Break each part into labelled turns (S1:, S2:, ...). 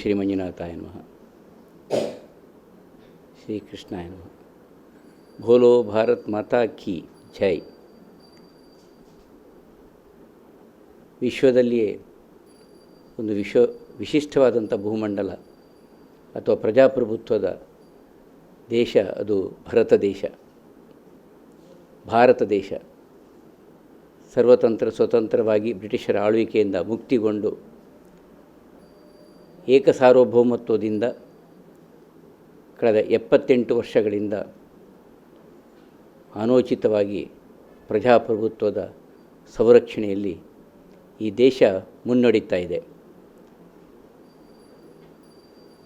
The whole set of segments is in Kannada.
S1: ಶ್ರೀ ಮಂಜುನಾಥಾಯ ನಮಃ ಶ್ರೀಕೃಷ್ಣಾಯ ನಮಃ ಭೋಲೋ ಭಾರತ್ ಮಾತಾ ಕಿ ಜೈ. ವಿಶ್ವದಲ್ಲಿಯೇ ಒಂದು ವಿಶ್ವ ವಿಶಿಷ್ಟವಾದಂಥ ಭೂಮಂಡಲ ಅಥವಾ ಪ್ರಜಾಪ್ರಭುತ್ವದ ದೇಶ ಅದು ಭರತ ದೇಶ. ಭಾರತ ದೇಶ. ಸರ್ವತಂತ್ರ, ಸ್ವತಂತ್ರವಾಗಿ ಬ್ರಿಟಿಷರ ಆಳ್ವಿಕೆಯಿಂದ ಮುಕ್ತಿಗೊಂಡು ಏಕಸಾರ್ವಭೌಮತ್ವದಿಂದ ಕಳೆದ ಎಪ್ಪತ್ತೆಂಟು ವರ್ಷಗಳಿಂದ ಅನೋಚಿತವಾಗಿ ಪ್ರಜಾಪ್ರಭುತ್ವದ ಸಂರಕ್ಷಣೆಯಲ್ಲಿ ಈ ದೇಶ ಮುನ್ನಡೀತಾ ಇದೆ.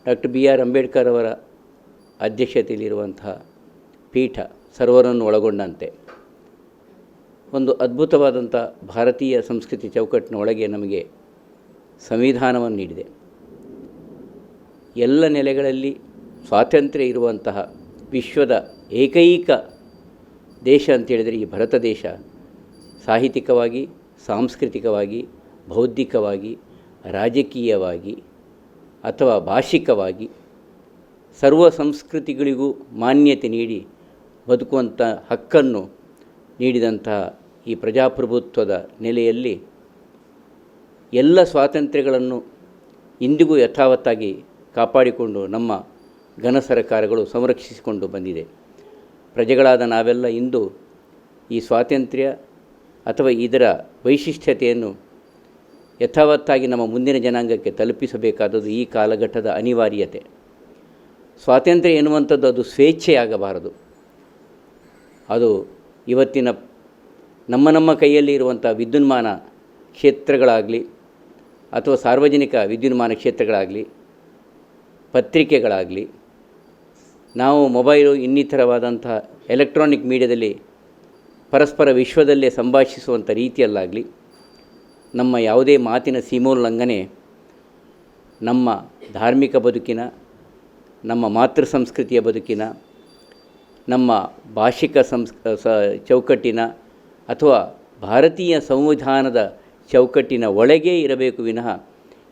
S1: ಡಾಕ್ಟರ್ ಬಿ ಆರ್ ಅಂಬೇಡ್ಕರ್ ಅವರ ಅಧ್ಯಕ್ಷತೆಯಲ್ಲಿರುವಂತಹ ಪೀಠ ಸರ್ವರನ್ನು ಒಳಗೊಂಡಂತೆ. ಒಂದು ಅದ್ಭುತವಾದಂಥ ಭಾರತೀಯ ಸಂಸ್ಕೃತಿ ಚೌಕಟ್ಟಿನ ಒಳಗೆ ನಮಗೆ ಸಂವಿಧಾನವನ್ನು ನೀಡಿದೆ. ಎಲ್ಲ ನೆಲೆಗಳಲ್ಲಿ ಸ್ವಾತಂತ್ರ್ಯ ಇರುವಂತಹ ವಿಶ್ವದ ಏಕೈಕ ದೇಶ ಅಂತೇಳಿದರೆ ಈ ಭರತ ದೇಶ. ಸಾಹಿತ್ಯಿಕವಾಗಿ ಸಾಂಸ್ಕೃತಿಕವಾಗಿ, ಬೌದ್ಧಿಕವಾಗಿ, ರಾಜಕೀಯವಾಗಿ ಅಥವಾ ಭಾಷಿಕವಾಗಿ ಸರ್ವ ಸಂಸ್ಕೃತಿಗಳಿಗೂ ಮಾನ್ಯತೆ ನೀಡಿ ಬದುಕುವಂಥ ಹಕ್ಕನ್ನು ನೀಡಿದಂತಹ ಈ ಪ್ರಜಾಪ್ರಭುತ್ವದ ನೆಲೆಯಲ್ಲಿ ಎಲ್ಲ ಸ್ವಾತಂತ್ರ್ಯಗಳನ್ನು ಇಂದಿಗೂ ಯಥಾವತ್ತಾಗಿ ಕಾಪಾಡಿಕೊಂಡು ನಮ್ಮ ಘನ ಸರ್ಕಾರಗಳು ಸಂರಕ್ಷಿಸಿಕೊಂಡು ಬಂದಿದೆ. ಪ್ರಜೆಗಳಾದ ನಾವೆಲ್ಲ ಇಂದು ಈ ಸ್ವಾತಂತ್ರ್ಯ ಅಥವಾ ಇದರ ವೈಶಿಷ್ಟ್ಯತೆಯನ್ನು ಯಥಾವತ್ತಾಗಿ ನಮ್ಮ ಮುಂದಿನ ಜನಾಂಗಕ್ಕೆ ತಲುಪಿಸಬೇಕಾದದ್ದು ಈ ಕಾಲಘಟ್ಟದ ಅನಿವಾರ್ಯತೆ. ಸ್ವಾತಂತ್ರ್ಯ ಎನ್ನುವಂಥದ್ದು ಅದು ಸ್ವೇಚ್ಛೆಯಾಗಬಾರದು. ಅದು ಇವತ್ತಿನ ನಮ್ಮ ನಮ್ಮ ಕೈಯಲ್ಲಿ ಇರುವಂಥ ವಿದ್ಯುನ್ಮಾನ ಕ್ಷೇತ್ರಗಳಾಗಲಿ ಅಥವಾ ಸಾರ್ವಜನಿಕ ವಿದ್ಯುನ್ಮಾನ ಕ್ಷೇತ್ರಗಳಾಗಲಿ ಪತ್ರಿಕೆಗಳಾಗಲಿ, ನಾವು ಮೊಬೈಲು ಇನ್ನಿತರವಾದಂಥ ಎಲೆಕ್ಟ್ರಾನಿಕ್ ಮೀಡಿಯಾದಲ್ಲಿ ಪರಸ್ಪರ ವಿಶ್ವದಲ್ಲೇ ಸಂಭಾಷಿಸುವಂಥ ರೀತಿಯಲ್ಲಾಗಲಿ, ನಮ್ಮ ಯಾವುದೇ ಮಾತಿನ ಸೀಮೋಲ್ಲಂಘನೆ ನಮ್ಮ ಧಾರ್ಮಿಕ ಬದುಕಿನ, ನಮ್ಮ ಮಾತೃ ಸಂಸ್ಕೃತಿಯ ಬದುಕಿನ, ನಮ್ಮ ಭಾಷಿಕ ಸಂಸ್ ಚೌಕಟ್ಟಿನ ಅಥವಾ ಭಾರತೀಯ ಸಂವಿಧಾನದ ಚೌಕಟ್ಟಿನ ಒಳಗೇ ಇರಬೇಕು ವಿನಃ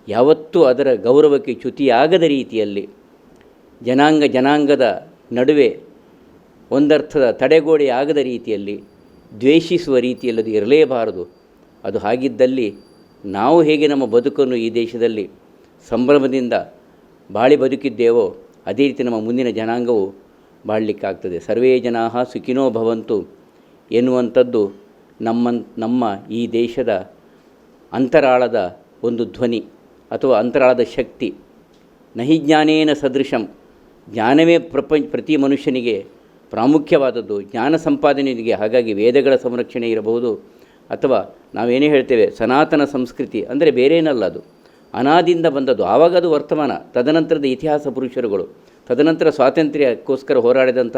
S1: ಯಾವತ್ತೂ ಅದರ ಗೌರವಕ್ಕೆ ಚ್ಯುತಿಯಾಗದ ರೀತಿಯಲ್ಲಿ ಜನಾಂಗ ಜನಾಂಗದ ನಡುವೆ ಒಂದರ್ಥದ ತಡೆಗೋಡೆ ಆಗದ ರೀತಿಯಲ್ಲಿ ದ್ವೇಷಿಸುವ ರೀತಿಯಲ್ಲಿ ಅದು ಇರಲೇಬಾರದು. ಅದು ಹಾಗಿದ್ದಲ್ಲಿ ನಾವು ಹೇಗೆ ನಮ್ಮ ಬದುಕನ್ನು ಈ ದೇಶದಲ್ಲಿ ಸಂಭ್ರಮದಿಂದ ಬಾಳಿ ಬದುಕಿದ್ದೇವೋ ಅದೇ ರೀತಿ ನಮ್ಮ ಮುಂದಿನ ಜನಾಂಗವು ಬಾಳಲಿಕ್ಕಾಗ್ತದೆ. ಸರ್ವೇ ಜನಾ ಸುಖಿನೋ ಭವಂತು ಎನ್ನುವಂಥದ್ದು ನಮ್ಮ ನಮ್ಮ ಈ ದೇಶದ ಅಂತರಾಳದ ಒಂದು ಧ್ವನಿ. ಅಥವಾ ಅಂತರಾಳದ ಶಕ್ತಿ. ನಹಿ ಜ್ಞಾನೇನ ಸದೃಶಂ. ಜ್ಞಾನವೇ ಪ್ರಪಂಚ, ಪ್ರತಿ ಮನುಷ್ಯನಿಗೆ ಪ್ರಾಮುಖ್ಯವಾದದ್ದು. ಜ್ಞಾನ ಸಂಪಾದನೆಗೆ ಹಾಗಾಗಿ ವೇದಗಳ ಸಂರಕ್ಷಣೆ ಇರಬಹುದು. ಅಥವಾ ನಾವೇನೇ ಹೇಳ್ತೇವೆ, ಸನಾತನ ಸಂಸ್ಕೃತಿ ಅಂದರೆ ಬೇರೇನಲ್ಲ ಅದು. ಅನಾದಿಂದ ಬಂದದ್ದು. ಆವಾಗ ಅದು ವರ್ತಮಾನ. ತದನಂತರದ ಇತಿಹಾಸ ಪುರುಷರುಗಳು. ತದನಂತರ ಸ್ವಾತಂತ್ರ್ಯಕ್ಕೋಸ್ಕರ ಹೋರಾಡಿದಂಥ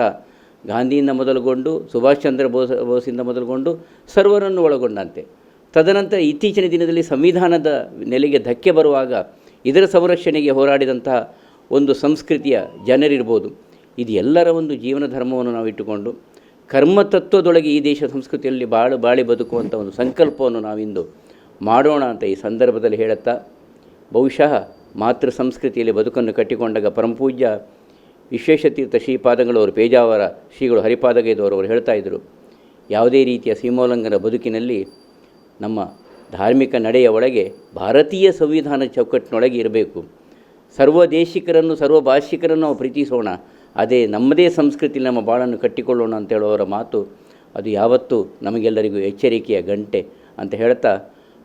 S1: ಗಾಂಧಿಯಿಂದ ಮೊದಲುಗೊಂಡು, ಸುಭಾಷ್ ಚಂದ್ರ ಬೋಸ್, ಬೋಸಿಂದ ಮೊದಲುಗೊಂಡು, ಸರ್ವರನ್ನು ಒಳಗೊಂಡಂತೆ. ತದನಂತರ ಇತ್ತೀಚಿನ ದಿನದಲ್ಲಿ ಸಂವಿಧಾನದ ನೆಲೆಗೆ ಧಕ್ಕೆ ಬರುವಾಗ ಇದರ ಸಂರಕ್ಷಣೆಗೆ ಹೋರಾಡಿದಂತಹ ಒಂದು ಸಂಸ್ಕೃತಿಯ ಜನರಿರ್ಬೋದು. ಇದು ಎಲ್ಲರ ಒಂದು ಜೀವನ ಧರ್ಮವನ್ನು ನಾವು ಇಟ್ಟುಕೊಂಡು ಕರ್ಮತತ್ವದೊಳಗೆ ಈ ದೇಶ ಸಂಸ್ಕೃತಿಯಲ್ಲಿ ಬಾಳು ಬಾಳಿ ಬದುಕುವಂಥ ಒಂದು ಸಂಕಲ್ಪವನ್ನು ನಾವಿಂದು ಮಾಡೋಣ ಅಂತ ಈ ಸಂದರ್ಭದಲ್ಲಿ ಹೇಳುತ್ತಾ, ಬಹುಶಃ ಮಾತೃ ಸಂಸ್ಕೃತಿಯಲ್ಲಿ ಬದುಕನ್ನು ಕಟ್ಟಿಕೊಂಡಾಗ ಪರಮಪೂಜ್ಯ ವಿಶ್ವೇಶತೀರ್ಥ ಶ್ರೀಪಾದಗಳವರು ಪೇಜಾವರ ಶ್ರೀಗಳು ಹರಿಪಾದಗೈದವರು ಅವರು ಹೇಳ್ತಾ ಇದ್ದರು ಯಾವುದೇ ರೀತಿಯ ಸೀಮೋಲ್ಲಂಘನ ಬದುಕಿನಲ್ಲಿ ನಮ್ಮ ಧಾರ್ಮಿಕ ನಡೆಯ ಒಳಗೆ ಭಾರತೀಯ ಸಂವಿಧಾನ ಚೌಕಟ್ಟಿನೊಳಗೆ ಇರಬೇಕು. ಸರ್ವ ದೇಶಿಕರನ್ನು, ಸರ್ವ ಭಾಷಿಕರನ್ನು ನಾವು ಪ್ರೀತಿಸೋಣ. ಅದೇ ನಮ್ಮದೇ ಸಂಸ್ಕೃತಿ, ನಮ್ಮ ಬಾಳನ್ನು ಕಟ್ಟಿಕೊಳ್ಳೋಣ ಅಂತ ಹೇಳೋರ ಮಾತು, ಅದು ಯಾವತ್ತೂ ನಮಗೆಲ್ಲರಿಗೂ ಎಚ್ಚರಿಕೆಯ ಗಂಟೆ ಅಂತ ಹೇಳ್ತಾ,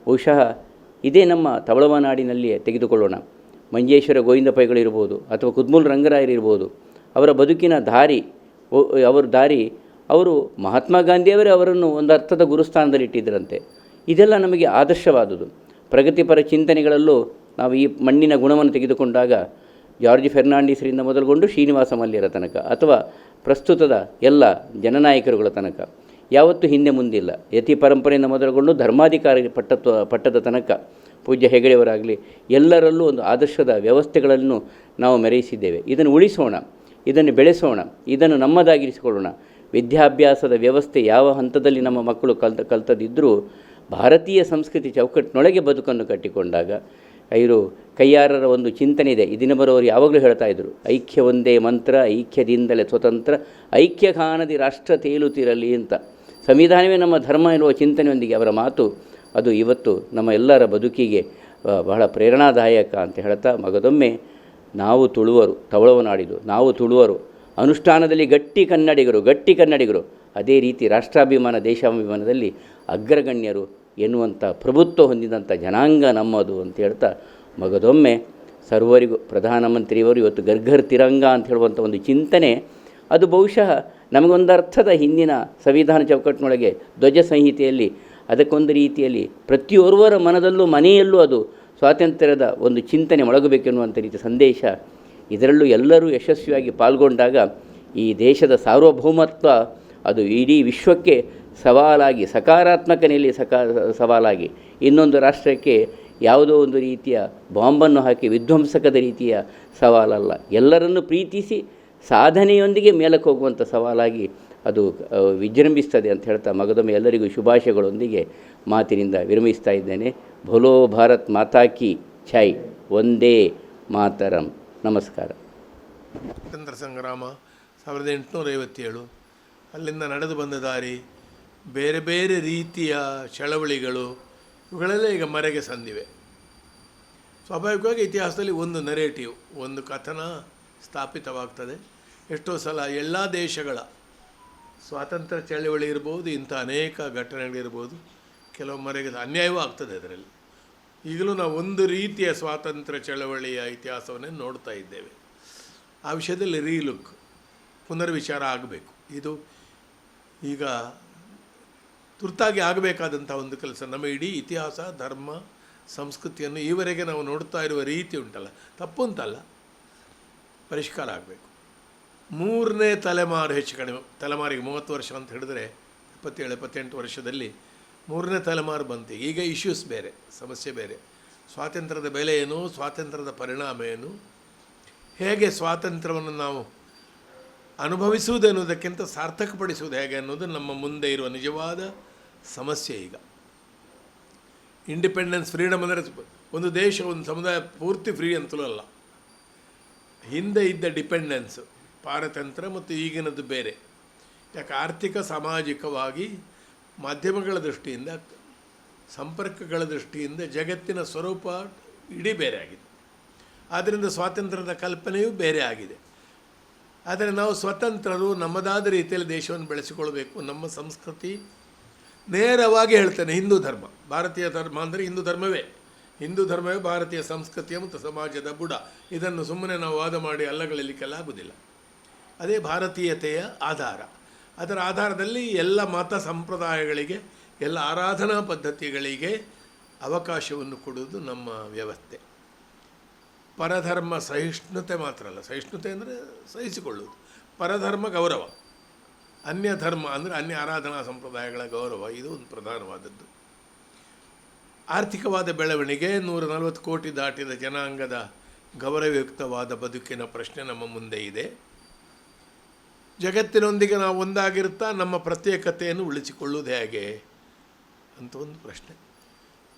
S1: ಬಹುಶಃ ಇದೇ ನಮ್ಮ ತವಳವ ನಾಡಿನಲ್ಲಿಯೇ ತೆಗೆದುಕೊಳ್ಳೋಣ. ಮಂಜೇಶ್ವರ ಗೋವಿಂದ ಪೈಗಳಿರ್ಬೋದು ಅಥವಾ ಕುದ್ಮೂಲ್ ರಂಗರಾಯರಿರ್ಬೋದು ಅವರ ಬದುಕಿನ ದಾರಿ ಅವರ ದಾರಿ, ಅವರು ಮಹಾತ್ಮ ಗಾಂಧಿಯವರೇ ಅವರನ್ನು ಒಂದು ಅರ್ಥದ ಗುರುಸ್ಥಾನದಲ್ಲಿ ಇಟ್ಟಿದ್ದರಂತೆ ಇದೆಲ್ಲ ನಮಗೆ ಆದರ್ಶವಾದುದು ಪ್ರಗತಿಪರ ಚಿಂತನೆಗಳಲ್ಲೂ ನಾವು ಈ ಮಣ್ಣಿನ ಗುಣವನ್ನು ತೆಗೆದುಕೊಂಡಾಗ ಜಾರ್ಜ್ ಫೆರ್ನಾಂಡಿಸರಿಂದ ಮೊದಲುಗೊಂಡು ಶ್ರೀನಿವಾಸ ಮಲ್ಯರ ತನಕ ಅಥವಾ ಪ್ರಸ್ತುತದ ಎಲ್ಲ ಜನನಾಯಕರುಗಳ ತನಕ. ಯಾವತ್ತೂ ಹಿಂದೆ ಮುಂದಿಲ್ಲ. ಯತಿ ಪರಂಪರೆಯಿಂದ ಮೊದಲುಗೊಂಡು ಧರ್ಮಾಧಿಕಾರಿ ಪಟ್ಟತ್ವ, ಪಟ್ಟದ ತನಕ ಪೂಜ್ಯ ಹೆಗಡೆಯವರಾಗಲಿ ಎಲ್ಲರಲ್ಲೂ ಒಂದು ಆದರ್ಶದ ವ್ಯವಸ್ಥೆಗಳನ್ನು ನಾವು ಮೆರೆಯಿಸಿದ್ದೇವೆ. ಇದನ್ನು ಉಳಿಸೋಣ, ಇದನ್ನು ಬೆಳೆಸೋಣ, ಇದನ್ನು ನಮ್ಮದಾಗಿರಿಸಿಕೊಳ್ಳೋಣ. ವಿದ್ಯಾಭ್ಯಾಸದ ವ್ಯವಸ್ಥೆ ಯಾವ ಹಂತದಲ್ಲಿ ನಮ್ಮ ಮಕ್ಕಳು ಕಲ್ತ ಕಲ್ತದಿದ್ದರೂ ಭಾರತೀಯ ಸಂಸ್ಕೃತಿ ಚೌಕಟ್ಟಿನೊಳಗೆ ಬದುಕನ್ನು ಕಟ್ಟಿಕೊಂಡಾಗ ಇವರು ಕೈಯಾರರ ಒಂದು ಚಿಂತನೆ ಇದೆ. ಇದನ್ನು ಬರೋರು ಯಾವಾಗಲೂ ಹೇಳ್ತಾ ಇದ್ದರು ಐಕ್ಯ ಒಂದೇ ಮಂತ್ರ, ಐಕ್ಯದಿಂದಲೇ ಸ್ವತಂತ್ರ, ಐಕ್ಯ ಕಾಣದಿ ರಾಷ್ಟ್ರ ತೇಲುತ್ತಿರಲಿ ಅಂತ. ಸಂವಿಧಾನವೇ ನಮ್ಮ ಧರ್ಮ ಎನ್ನುವ ಚಿಂತನೆಯೊಂದಿಗೆ ಅವರ ಮಾತು, ಅದು ಇವತ್ತು ನಮ್ಮ ಎಲ್ಲರ ಬದುಕಿಗೆ ಬಹಳ ಪ್ರೇರಣಾದಾಯಕ ಅಂತ ಹೇಳ್ತಾ, ಮಗದೊಮ್ಮೆ ನಾವು ತುಳುವರು ತವಳವನಾಡಿದು ನಾವು ತುಳುವರು, ಅನುಷ್ಠಾನದಲ್ಲಿ ಗಟ್ಟಿ ಕನ್ನಡಿಗರು ಗಟ್ಟಿ ಕನ್ನಡಿಗರು. ಅದೇ ರೀತಿ ರಾಷ್ಟ್ರಾಭಿಮಾನ, ದೇಶಾಭಿಮಾನದಲ್ಲಿ ಅಗ್ರಗಣ್ಯರು ಎನ್ನುವಂಥ ಪ್ರಭುತ್ವ ಹೊಂದಿದಂಥ ಜನಾಂಗ ನಮ್ಮದು ಅಂತ ಹೇಳ್ತಾ ಮಗದೊಮ್ಮೆ ಸರ್ವರಿಗೂ ಪ್ರಧಾನಮಂತ್ರಿಯವರು ಇವತ್ತು ಗರ್ಘರ್ ತಿರಂಗ ಅಂತ ಹೇಳುವಂಥ ಒಂದು ಚಿಂತನೆ, ಅದು ಬಹುಶಃ ನಮಗೊಂದು ಅರ್ಥದ ಹಿಂದಿನ ಸಂವಿಧಾನ ಚೌಕಟ್ಟಿನೊಳಗೆ ಧ್ವಜ ಸಂಹಿತೆಯಲ್ಲಿ, ಅದಕ್ಕೊಂದು ರೀತಿಯಲ್ಲಿ ಪ್ರತಿಯೊರ್ವರ ಮನದಲ್ಲೂ ಮನೆಯಲ್ಲೂ ಅದು ಸ್ವಾತಂತ್ರ್ಯದ ಒಂದು ಚಿಂತನೆ ಮೊಳಗಬೇಕೆನ್ನುವಂಥ ರೀತಿಯ ಸಂದೇಶ ಇದರಲ್ಲೂ ಎಲ್ಲರೂ ಯಶಸ್ವಿಯಾಗಿ ಪಾಲ್ಗೊಂಡಾಗ ಈ ದೇಶದ ಸಾರ್ವಭೌಮತ್ವ ಅದು ಇಡೀ ವಿಶ್ವಕ್ಕೆ ಸವಾಲಾಗಿ, ಸಕಾರಾತ್ಮಕ ನೆಲೆಯಲ್ಲಿ ಸಕಾ, ಸವಾಲಾಗಿ ಇನ್ನೊಂದು ರಾಷ್ಟ್ರಕ್ಕೆ ಯಾವುದೋ ಒಂದು ರೀತಿಯ ಬಾಂಬನ್ನು ಹಾಕಿ ವಿಧ್ವಂಸಕದ ರೀತಿಯ ಸವಾಲಲ್ಲ. ಎಲ್ಲರನ್ನು ಪ್ರೀತಿಸಿ ಸಾಧನೆಯೊಂದಿಗೆ ಮೇಲಕ್ಕೆ ಹೋಗುವಂಥ ಸವಾಲಾಗಿ ಅದು ವಿಜೃಂಭಿಸ್ತದೆ ಅಂತ ಹೇಳ್ತಾ ಮಗದೊಮ್ಮೆ ಎಲ್ಲರಿಗೂ ಶುಭಾಶಯಗಳೊಂದಿಗೆ ಮಾತಿನಿಂದ ವಿರಮಿಸ್ತಾ ಇದ್ದೇನೆ. ಭೋಲೋ ಭಾರತ್ ಮಾತಾ ಕಿ ಛೈ ಒಂದೇ ಮಾತರಂ. ನಮಸ್ಕಾರ.
S2: ಸ್ವಾತಂತ್ರ್ಯ ಸಂಗ್ರಾಮ, ಸಾವಿರದ ಎಂಟುನೂರ ಐವತ್ತೇಳು. ಅಲ್ಲಿಂದ ನಡೆದು ಬಂದ ದಾರಿ ಬೇರೆ ಬೇರೆ ರೀತಿಯ ಚಳವಳಿಗಳು ಇವುಗಳೆಲ್ಲ ಈಗ ಮರೆಗೆ ಸಂದಿವೆ. ಸ್ವಾಭಾವಿಕವಾಗಿ ಇತಿಹಾಸದಲ್ಲಿ ಒಂದು ನೆರೇಟಿವ್ ಒಂದು ಕಥನ ಸ್ಥಾಪಿತವಾಗ್ತದೆ. ಎಷ್ಟೋ ಸಲ ಎಲ್ಲ ದೇಶಗಳ ಸ್ವಾತಂತ್ರ್ಯ ಚಳವಳಿ ಇರ್ಬೋದು, ಇಂಥ ಅನೇಕ ಘಟನೆಗಳಿರ್ಬೋದು, ಕೆಲವು ಮರೆಗೆ ಅನ್ಯಾಯವೂ ಆಗ್ತದೆ ಅದರಲ್ಲಿ. ಈಗಲೂ ನಾವು ಒಂದು ರೀತಿಯ ಸ್ವಾತಂತ್ರ್ಯ ಚಳವಳಿಯ ಇತಿಹಾಸವನ್ನೇ ನೋಡ್ತಾ ಇದ್ದೇವೆ. ಆ ವಿಷಯದಲ್ಲಿ ರೀಲುಕ್ ಪುನರ್ವಿಚಾರ ಆಗಬೇಕು. ಇದು ಈಗ ತುರ್ತಾಗಿ ಆಗಬೇಕಾದಂಥ ಒಂದು ಕೆಲಸ. ನಮ್ಮ ಇಡೀ ಇತಿಹಾಸ, ಧರ್ಮ, ಸಂಸ್ಕೃತಿಯನ್ನು ಈವರೆಗೆ ನಾವು ನೋಡ್ತಾ ಇರುವ ರೀತಿ ಉಂಟಲ್ಲ. ತಪ್ಪು ಅಂತಲ್ಲ ಪರಿಷ್ಕಾರ ಆಗಬೇಕು. ಮೂರನೇ ತಲೆಮಾರು ಹೆಚ್ಚು ಕಡಿಮೆ. ತಲೆಮಾರಿಗೆ ಮೂವತ್ತು ವರ್ಷ ಅಂತ ಹೇಳಿದ್ರೆ ಇಪ್ಪತ್ತೇಳು ಇಪ್ಪತ್ತೆಂಟು ವರ್ಷದಲ್ಲಿ ಮೂರನೇ ತಲೆಮಾರು ಬಂತು. ಈಗ ಇಶ್ಯೂಸ್ ಬೇರೆ, ಸಮಸ್ಯೆ ಬೇರೆ. ಸ್ವಾತಂತ್ರ್ಯದ ಬೆಲೆ ಏನು, ಸ್ವಾತಂತ್ರ್ಯದ ಪರಿಣಾಮ ಏನು, ಹೇಗೆ ಸ್ವಾತಂತ್ರ್ಯವನ್ನು ನಾವು ಅನುಭವಿಸುವುದು ಎನ್ನುವುದಕ್ಕಿಂತ ಸಾರ್ಥಕಪಡಿಸುವುದು ಹೇಗೆ ಅನ್ನೋದು ನಮ್ಮ ಮುಂದೆ ಇರುವ ನಿಜವಾದ ಸಮಸ್ಯೆ ಈಗ. ಇಂಡಿಪೆಂಡೆನ್ಸ್ ಫ್ರೀಡಮ್ ಅಂದರೆ ಒಂದು ದೇಶ, ಒಂದು ಸಮುದಾಯ ಪೂರ್ತಿ ಫ್ರೀ ಅಂತಲೂ ಅಲ್ಲ. ಹಿಂದೆ ಇದ್ದ ಡಿಪೆಂಡೆನ್ಸ್ ಪಾರತಂತ್ರ ಮತ್ತು ಈಗಿನದ್ದು ಬೇರೆ. ಯಾಕೆ ಆರ್ಥಿಕ, ಸಾಮಾಜಿಕವಾಗಿ ಮಾಧ್ಯಮಗಳ ದೃಷ್ಟಿಯಿಂದ, ಸಂಪರ್ಕಗಳ ದೃಷ್ಟಿಯಿಂದ ಜಗತ್ತಿನ ಸ್ವರೂಪ ಇಡೀ ಬೇರೆ ಆಗಿದೆ. ಆದ್ದರಿಂದ ಸ್ವಾತಂತ್ರ್ಯದ ಕಲ್ಪನೆಯೂ ಬೇರೆ ಆಗಿದೆ. ಆದರೆ ನಾವು ಸ್ವತಂತ್ರರು ನಮ್ಮದಾದ ರೀತಿಯಲ್ಲಿ ದೇಶವನ್ನು ಬೆಳೆಸಿಕೊಳ್ಬೇಕು, ನಮ್ಮ ಸಂಸ್ಕೃತಿ ನೇರವಾಗಿ ಹೇಳ್ತೇನೆ, ಹಿಂದೂ ಧರ್ಮ. ಭಾರತೀಯ ಧರ್ಮ ಅಂದರೆ ಹಿಂದೂ ಧರ್ಮವೇ. ಹಿಂದೂ ಧರ್ಮವೇ ಭಾರತೀಯ ಸಂಸ್ಕೃತಿಯ ಮತ್ತು ಸಮಾಜದ ಬುಡ. ಇದನ್ನು ಸುಮ್ಮನೆ ನಾವು ವಾದ ಮಾಡಿ ಅಲ್ಲಗಳಿಲಿಕ್ಕೆಲ್ಲ ಅದೇ ಭಾರತೀಯತೆಯ ಆಧಾರ. ಅದರ ಆಧಾರದಲ್ಲಿ ಎಲ್ಲ ಮತ ಸಂಪ್ರದಾಯಗಳಿಗೆ, ಎಲ್ಲ ಆರಾಧನಾ ಪದ್ಧತಿಗಳಿಗೆ ಅವಕಾಶವನ್ನು ಕೊಡುವುದು ನಮ್ಮ ವ್ಯವಸ್ಥೆ. ಪರಧರ್ಮ ಸಹಿಷ್ಣುತೆ ಮಾತ್ರ ಅಲ್ಲ. ಸಹಿಷ್ಣುತೆ ಅಂದರೆ ಸಹಿಸಿಕೊಳ್ಳುವುದು. ಪರಧರ್ಮ ಗೌರವ. ಅನ್ಯ ಧರ್ಮ ಅಂದರೆ ಅನ್ಯ ಆರಾಧನಾ ಸಂಪ್ರದಾಯಗಳ ಗೌರವ, ಇದು ಒಂದು ಪ್ರಧಾನವಾದದ್ದು. ಆರ್ಥಿಕವಾದ ಬೆಳವಣಿಗೆ ನೂರ ನಲವತ್ತು ಕೋಟಿ ದಾಟಿದ ಜನಾಂಗದ ಗೌರವಯುಕ್ತವಾದ ಬದುಕಿನ ಪ್ರಶ್ನೆ ನಮ್ಮ ಮುಂದೆ ಇದೆ. ಜಗತ್ತಿನೊಂದಿಗೆ ನಾವು ಒಂದಾಗಿರುತ್ತಾ ನಮ್ಮ ಪ್ರತ್ಯೇಕತೆಯನ್ನು ಉಳಿಸಿಕೊಳ್ಳುವುದು ಹೇಗೆ ಅಂತ ಒಂದು ಪ್ರಶ್ನೆ.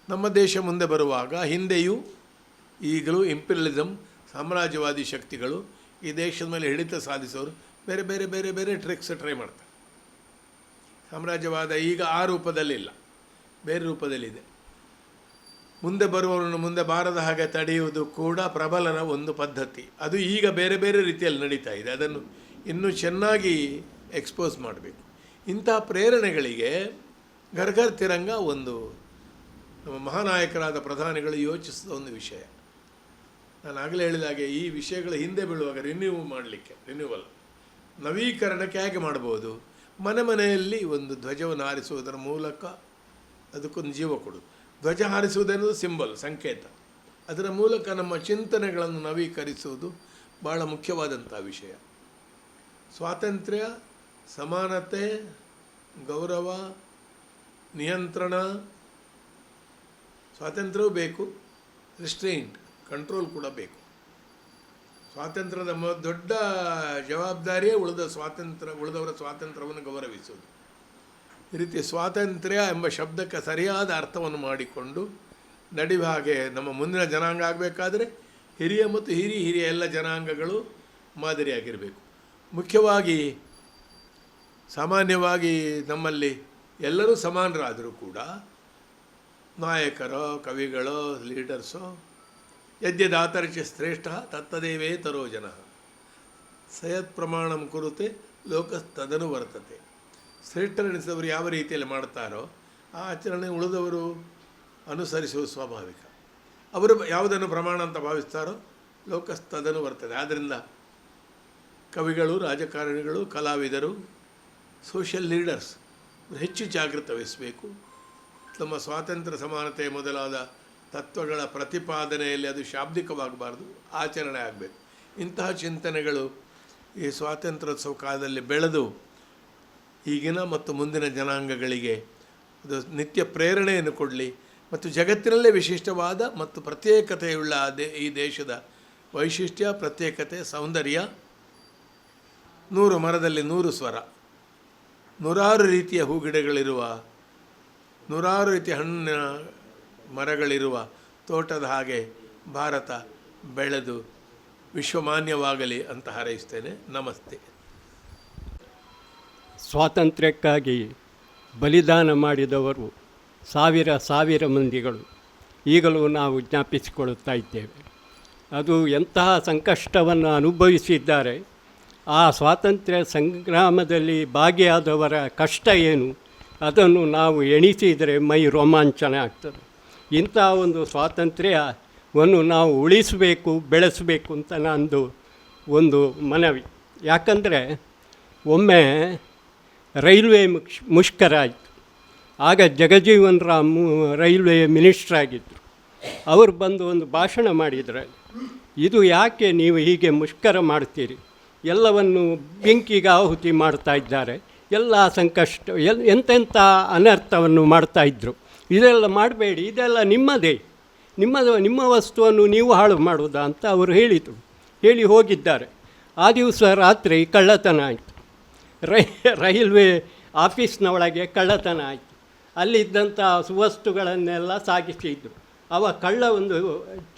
S2: ನಮ್ಮ ದೇಶ ಮುಂದೆ ಬರುವಾಗ ಹಿಂದೆಯೂ ಈಗಲೂ ಇಂಪೀರಿಯಲಿಸಮ್ ಸಾಮ್ರಾಜ್ಯವಾದಿ ಶಕ್ತಿಗಳು ಈ ದೇಶದ ಮೇಲೆ ಹಿಡಿತ ಸಾಧಿಸೋರು ಬೇರೆ ಬೇರೆ ಬೇರೆ ಬೇರೆ ಟ್ರಿಕ್ಸ್ ಟ್ರೈ ಮಾಡ್ತಾರೆ. ಸಾಮ್ರಾಜ್ಯವಾದ ಈಗ ಆ ರೂಪದಲ್ಲಿಲ್ಲ. ಬೇರೆ ರೂಪದಲ್ಲಿದೆ. ಮುಂದೆ ಬರುವವರನ್ನು ಮುಂದೆ ಬಾರದ ಹಾಗೆ ತಡೆಯುವುದು ಕೂಡ ಪ್ರಬಲನ ಒಂದು ಪದ್ಧತಿ. ಅದು ಈಗ ಬೇರೆ ಬೇರೆ ರೀತಿಯಲ್ಲಿ ನಡೀತಾ ಇದೆ. ಅದನ್ನು ಇನ್ನೂ ಚೆನ್ನಾಗಿ ಎಕ್ಸ್ಪೋಸ್ ಮಾಡಬೇಕು. ಇಂಥ ಪ್ರೇರಣೆಗಳಿಗೆ ಗರ್ಗರ್ ತಿರಂಗ ಒಂದು ನಮ್ಮ ಮಹಾನಾಯಕರಾದ ಪ್ರಧಾನಿಗಳು ಯೋಚಿಸಿದ ಒಂದು ವಿಷಯ. ನಾನು ಆಗಲೇ ಹೇಳಿದ ಹಾಗೆ ಈ ವಿಷಯಗಳ ಹಿಂದೆ ಬೀಳುವಾಗ ರಿನ್ಯೂ ಮಾಡಲಿಕ್ಕೆ ರಿನ್ಯೂವಲ್ ನವೀಕರಣಕ್ಕೆ ಹೇಗೆ ಮಾಡ್ಬೋದು? ಮನೆ ಮನೆಯಲ್ಲಿ ಒಂದು ಧ್ವಜವನ್ನು ಹಾರಿಸುವುದರ ಮೂಲಕ ಅದಕ್ಕೊಂದು ಜೀವ ಕೊಡು ಧ್ವಜ ಹಾರಿಸುವುದೆನ್ನೋದು ಸಿಂಬಲ್, ಸಂಕೇತ. ಅದರ ಮೂಲಕ ನಮ್ಮ ಚಿಂತನೆಗಳನ್ನು ನವೀಕರಿಸುವುದು ಭಾಳ ಮುಖ್ಯವಾದಂಥ ವಿಷಯ. ಸ್ವಾತಂತ್ರ್ಯ, ಸಮಾನತೆ, ಗೌರವ, ನಿಯಂತ್ರಣ, ಸ್ವಾತಂತ್ರ್ಯವೂ ಬೇಕು, ರಿಸ್ಟ್ರೈಂಟ್, ಕಂಟ್ರೋಲ್ ಕೂಡ ಬೇಕು. ಸ್ವಾತಂತ್ರ್ಯದ ಮ, ದೊಡ್ಡ ಜವಾಬ್ದಾರಿಯೇ ಉಳಿದ ಸ್ವಾತಂತ್ರ್ಯ, ಉಳಿದವರ ಸ್ವಾತಂತ್ರ್ಯವನ್ನು ಗೌರವಿಸುವುದು. ಈ ರೀತಿ ಸ್ವಾತಂತ್ರ್ಯ ಎಂಬ ಶಬ್ದಕ್ಕೆ ಸರಿಯಾದ ಅರ್ಥವನ್ನು ಮಾಡಿಕೊಂಡು ನಡೆಯುವ ಹಾಗೆ ನಮ್ಮ ಮುಂದಿನ ಜನಾಂಗ ಆಗಬೇಕಾದ್ರೆ ಹಿರಿಯ ಮತ್ತು ಹಿರಿ ಹಿರಿಯ ಎಲ್ಲ ಜನಾಂಗಗಳು ಮಾದರಿಯಾಗಿರಬೇಕು. ಮುಖ್ಯವಾಗಿ ಸಾಮಾನ್ಯವಾಗಿ ನಮ್ಮಲ್ಲಿ ಎಲ್ಲರೂ ಸಮಾನರಾದರೂ ಕೂಡ ನಾಯಕರೋ, ಕವಿಗಳೋ, ಲೀಡರ್ಸೋ ಯದ್ಯದಾತರಿಚ ಶ್ರೇಷ್ಠ ತತ್ತದೇವೇ ತರೋ ಜನ. ಸಯತ್ ಪ್ರಮಾಣಂ ಕುರುತೆ, ಲೋಕಸ್ತದನು ವರ್ತತೆ. ಶ್ರೇಷ್ಠರೆನಿಸಿದವರು ಯಾವ ರೀತಿಯಲ್ಲಿ ಮಾಡ್ತಾರೋ ಆ ಆಚರಣೆ ಉಳಿದವರು ಅನುಸರಿಸುವುದು ಸ್ವಾಭಾವಿಕ. ಅವರು ಯಾವುದನ್ನು ಪ್ರಮಾಣ ಅಂತ ಭಾವಿಸ್ತಾರೋ ಲೋಕಸ್ತದನು ಬರ್ತದೆ ಆದ್ದರಿಂದ ಕವಿಗಳು, ರಾಜಕಾರಣಿಗಳು, ಕಲಾವಿದರು ಸೋಷಿಯಲ್ ಲೀಡರ್ಸ್ ಹೆಚ್ಚು ಜಾಗೃತ ವಹಿಸಬೇಕು ತಮ್ಮ ಸ್ವಾತಂತ್ರ್ಯ ಸಮಾನತೆ ಮೊದಲಾದ ತತ್ವಗಳ ಪ್ರತಿಪಾದನೆಯಲ್ಲಿ ಅದು ಶಾಬ್ದಿಕವಾಗಬಾರ್ದು, ಆಚರಣೆ ಆಗಬೇಕು. ಇಂತಹ ಚಿಂತನೆಗಳು ಈ ಸ್ವಾತಂತ್ರ್ಯೋತ್ಸವ ಕಾಲದಲ್ಲಿ ಬೆಳೆದು ಈಗಿನ ಮತ್ತು ಮುಂದಿನ ಜನಾಂಗಗಳಿಗೆ ಅದು ನಿತ್ಯ ಪ್ರೇರಣೆಯನ್ನು ಕೊಡಲಿ ಮತ್ತು ಜಗತ್ತಿನಲ್ಲೇ ವಿಶಿಷ್ಟವಾದ ಮತ್ತು ಪ್ರತ್ಯೇಕತೆಯುಳ್ಳ ಈ ದೇಶದ ವೈಶಿಷ್ಟ್ಯ, ಪ್ರತ್ಯೇಕತೆ, ಸೌಂದರ್ಯ, ನೂರು ಮರದಲ್ಲಿ ನೂರು ಸ್ವರ, ನೂರಾರು ರೀತಿಯ ಹೂಗಿಡಗಳಿರುವ, ನೂರಾರು ರೀತಿಯ ಹಣ್ಣಿನ ಮರಗಳಿರುವ ತೋಟದ ಹಾಗೆ ಭಾರತ ಬೆಳೆದು ವಿಶ್ವಮಾನ್ಯವಾಗಲಿ ಅಂತ ಹಾರೈಸ್ತೇನೆ. ನಮಸ್ತೆ.
S3: ಸ್ವಾತಂತ್ರ್ಯಕ್ಕಾಗಿ ಬಲಿದಾನ ಮಾಡಿದವರು ಸಾವಿರ ಸಾವಿರ ಮಂದಿಗಳು. ಈಗಲೂ ನಾವು ಜ್ಞಾಪಿಸಿಕೊಳ್ಳುತ್ತಾ ಇದ್ದೇವೆ. ಅದು ಎಂತಹ ಸಂಕಷ್ಟವನ್ನು ಅನುಭವಿಸಿದ್ದಾರೆ. ಆ ಸ್ವಾತಂತ್ರ್ಯ ಸಂಗ್ರಾಮದಲ್ಲಿ ಭಾಗಿಯಾದವರ ಕಷ್ಟ ಏನು? ಅದನ್ನು ನಾವು ಎಣಿಸಿದರೆ ಮೈ ರೋಮಾಂಚನ ಆಗ್ತದೆ. ಇಂಥ ಒಂದು ಸ್ವಾತಂತ್ರ್ಯವನ್ನು ನಾವು ಉಳಿಸಬೇಕು, ಬೆಳೆಸಬೇಕು ಅಂತ ನಂದು ಒಂದು ಮನವಿ. ಯಾಕಂದರೆ ಒಮ್ಮೆ ರೈಲ್ವೆ ಮುಕ್ಷ್ ಮುಷ್ಕರ ಆಯಿತು ಆಗ ಜಗಜೀವನ್ ರಾಮ್ ರೈಲ್ವೆ ಮಿನಿಸ್ಟ್ರ್ ಆಗಿದ್ದರು ಅವರು ಬಂದು ಒಂದು ಭಾಷಣ ಮಾಡಿದರೆ, ಇದು ಯಾಕೆ ನೀವು ಹೀಗೆ ಮುಷ್ಕರ ಮಾಡ್ತೀರಿ? ಎಲ್ಲವನ್ನು ಬೆಂಕಿಗೆ ಆಹುತಿ ಮಾಡ್ತಾ ಇದ್ದಾರೆ. ಎಲ್ಲ ಸಂಕಷ್ಟ, ಎಲ್, ಎಂತೆಂಥ ಅನರ್ಥವನ್ನು ಮಾಡ್ತಾಯಿದ್ರು ಇದೆಲ್ಲ ಮಾಡಬೇಡಿ, ಇದೆಲ್ಲ ನಿಮ್ಮದೇ. ನಿಮ್ಮದು, ನಿಮ್ಮ ವಸ್ತುವನ್ನು ನೀವು ಹಾಳು ಮಾಡುವುದಾ ಅಂತ ಅವರು ಹೇಳಿದರು. ಹೇಳಿ ಹೋಗಿದ್ದಾರೆ. ಆ ದಿವಸ ರಾತ್ರಿ ಕಳ್ಳತನ ಆಯಿತು. ರೈ, ರೈಲ್ವೆ ಆಫೀಸ್ನ ಒಳಗೆ ಕಳ್ಳತನ ಆಯಿತು. ಅಲ್ಲಿದ್ದಂಥ ಸುವಸ್ತುಗಳನ್ನೆಲ್ಲ ಸಾಗಿಸಿದ್ರು. ಅವ ಕಳ್ಳ ಒಂದು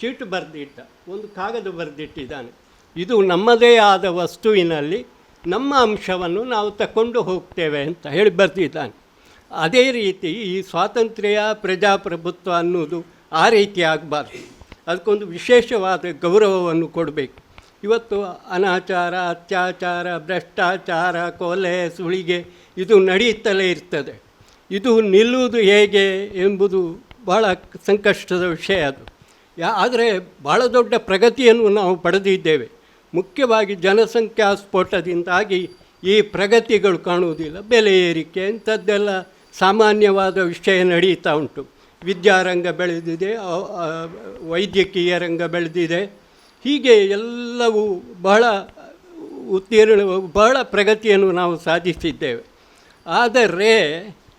S3: ಚೀಟು ಬರೆದಿಟ್ಟ, ಒಂದು ಕಾಗದ ಬರೆದಿಟ್ಟಿದ್ದಾನೆ. ಇದು ನಮ್ಮದೇ ಆದ ವಸ್ತುವಿನಲ್ಲಿ ನಮ್ಮ ಅಂಶವನ್ನು ನಾವು ತಕೊಂಡು ಹೋಗ್ತೇವೆ ಅಂತ ಹೇಳಿ ಬರೆದಿದ್ದಾನೆ. ಅದೇ ರೀತಿ ಈ ಸ್ವಾತಂತ್ರ್ಯ, ಪ್ರಜಾಪ್ರಭುತ್ವ ಅನ್ನೋದು ಆ ರೀತಿ ಆಗಬಾರ್ದು. ಅದಕ್ಕೊಂದು ವಿಶೇಷವಾದ ಗೌರವವನ್ನು ಕೊಡಬೇಕು. ಇವತ್ತು ಅನಾಚಾರ, ಅತ್ಯಾಚಾರ, ಭ್ರಷ್ಟಾಚಾರ, ಕೊಲೆ, ಸುಳಿಗೆ ಇದು ನಡೆಯುತ್ತಲೇ ಇರ್ತದೆ. ಇದು ನಿಲ್ಲುವುದು ಹೇಗೆ ಎಂಬುದು ಬಹಳ ಸಂಕಷ್ಟದ ವಿಷಯ ಅದು. ಆದರೆ ಭಾಳ ದೊಡ್ಡ ಪ್ರಗತಿಯನ್ನು ನಾವು ಪಡೆದಿದ್ದೇವೆ. ಮುಖ್ಯವಾಗಿ ಜನಸಂಖ್ಯಾ ಸ್ಫೋಟದಿಂದಾಗಿ ಈ ಪ್ರಗತಿಗಳು ಕಾಣುವುದಿಲ್ಲ. ಬೆಲೆ ಏರಿಕೆ, ಇಂಥದ್ದೆಲ್ಲ ಸಾಮಾನ್ಯವಾದ ವಿಷಯ ನಡೀತಾ ಉಂಟು. ವಿದ್ಯಾರಂಗ ಬೆಳೆದಿದೆ ವೈದ್ಯಕೀಯ ರಂಗ ಬೆಳೆದಿದೆ. ಹೀಗೆ ಎಲ್ಲವೂ ಬಹಳ ಉತ್ತೀರ್ಣ, ಬಹಳ ಪ್ರಗತಿಯನ್ನು ನಾವು ಸಾಧಿಸಿದ್ದೇವೆ. ಆದರೆ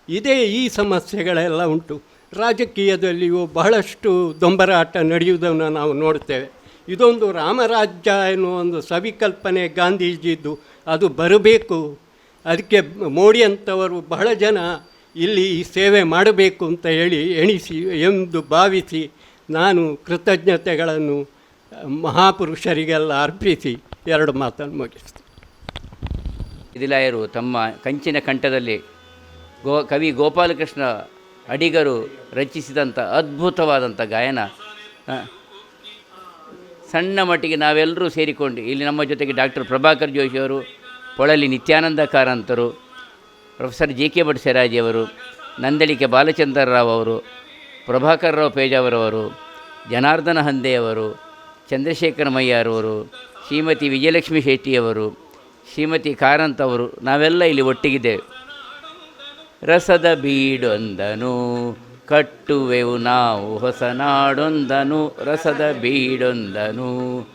S3: ಇದೇ ಈ ಸಮಸ್ಯೆಗಳೆಲ್ಲ ಉಂಟು. ರಾಜಕೀಯದಲ್ಲಿಯೂ ಬಹಳಷ್ಟು ದೊಂಬರಾಟ ನಡೆಯುವುದನ್ನು ನಾವು ನೋಡ್ತೇವೆ. ಇದೊಂದು ರಾಮರಾಜ್ಯ ಎನ್ನುವ ಒಂದು ಸವಿಕಲ್ಪನೆ ಗಾಂಧೀಜಿದ್ದು, ಅದು ಬರಬೇಕು. ಅದಕ್ಕೆ ಮೋಡಿ ಅಂಥವರು ಬಹಳ ಜನ ಇಲ್ಲಿ ಈ ಸೇವೆ ಮಾಡಬೇಕು ಅಂತ ಹೇಳಿ ಎಣಿಸಿ ಎಂದು ಭಾವಿಸಿ ನಾನು ಕೃತಜ್ಞತೆಗಳನ್ನು ಮಹಾಪುರುಷರಿಗೆಲ್ಲ ಅರ್ಪಿಸಿ ಎರಡು ಮಾತನ್ನು ಮುಗಿಸ್ತೀನಿ.
S1: ಇದಿಲಾಯರು, ತಮ್ಮ ಕಂಚಿನ ಕಂಠದಲ್ಲಿ ಗೋ, ಕವಿ ಗೋಪಾಲಕೃಷ್ಣ ಅಡಿಗರು ರಚಿಸಿದಂಥ ಅದ್ಭುತವಾದಂಥ ಗಾಯನ ಸಣ್ಣ ಮಟ್ಟಿಗೆ ನಾವೆಲ್ಲರೂ ಸೇರಿಕೊಂಡು, ಇಲ್ಲಿ ನಮ್ಮ ಜೊತೆಗೆ ಡಾಕ್ಟರ್ ಪ್ರಭಾಕರ್ ಜೋಶಿಯವರು ಪೊಳಲಿ ನಿತ್ಯಾನಂದ ಕಾರಂತರು ಪ್ರೊಫೆಸರ್ ಜಿ ಕೆ ಭಟ್ ಅವರು, ನಂದಳಿಕೆ ಬಾಲಚಂದ್ರ ರಾವ್ ಅವರು, ಪ್ರಭಾಕರ್ ರಾವ್ ಪೇಜಾವರವರು ಜನಾರ್ದನ ಹಂದೆಯವರು ಚಂದ್ರಶೇಖರ ಮಯ್ಯಾರವರು ಶ್ರೀಮತಿ ವಿಜಯಲಕ್ಷ್ಮಿ ಶೆಟ್ಟಿಯವರು ಶ್ರೀಮತಿ ಕಾರಂತ್ ಅವರು, ನಾವೆಲ್ಲ ಇಲ್ಲಿ ಒಟ್ಟಿಗಿದ್ದೇವೆ. ರಸದ ಬೀಡೊಂದನು, ಕಟ್ಟುವೆವು ನಾವು, ಹೊಸ ನಾಡೊಂದನು, ರಸದ ಬೀಡೊಂದನು.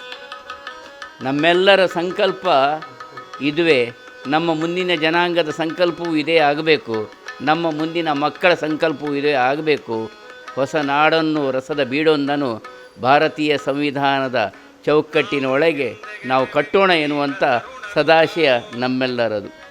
S1: ನಮ್ಮೆಲ್ಲರ ಸಂಕಲ್ಪ ಇದುವೇ. ನಮ್ಮ ಮುಂದಿನ ಜನಾಂಗದ ಸಂಕಲ್ಪವೂ ಇದೇ ಆಗಬೇಕು. ನಮ್ಮ ಮುಂದಿನ ಮಕ್ಕಳ ಸಂಕಲ್ಪವೂ ಇದೇ ಆಗಬೇಕು. ಹೊಸ ನಾಡನ್ನು, ರಸದ ಬೀಡೊಂದನ್ನು ಭಾರತೀಯ ಸಂವಿಧಾನದ ಚೌಕಟ್ಟಿನ ಒಳಗೆ ನಾವು ಕಟ್ಟೋಣ ಎನ್ನುವಂಥ ಸದಾಶಯ ನಮ್ಮೆಲ್ಲರದು.